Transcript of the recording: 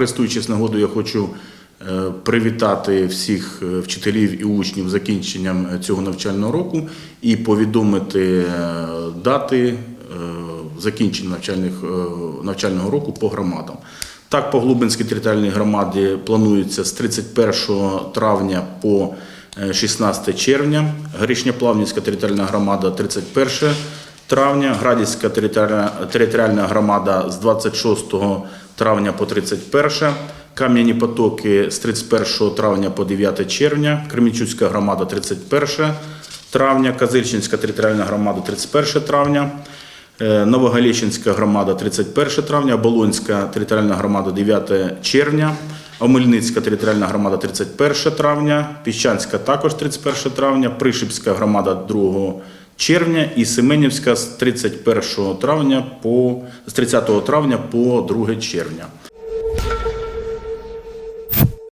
Користуючись нагодою, я хочу е, привітати всіх е, вчителів і учнів закінченням е, цього навчального року і повідомити дати закінчення навчальних, навчального року по громадам. Так, по Глубинській територіальній громаді планується з 31 травня по е, 16 червня. Горішньоплавнівська територіальна громада 31 травня, Градівська територіальна громада з 26 травня по 31, Кам'яні Потоки з 31 травня по 9 червня, Кремінчуцька громада 31 травня, Казильчинська територіальна громада 31 травня, е, Новогаліщинська громада 31 травня, Болонська територіальна громада 9 червня, Омельницька територіальна громада 31 травня, Піщанська також 31 травня, Пришипська громада 2 червня і Семенівська з 31 травня по з 30 травня по 2 червня.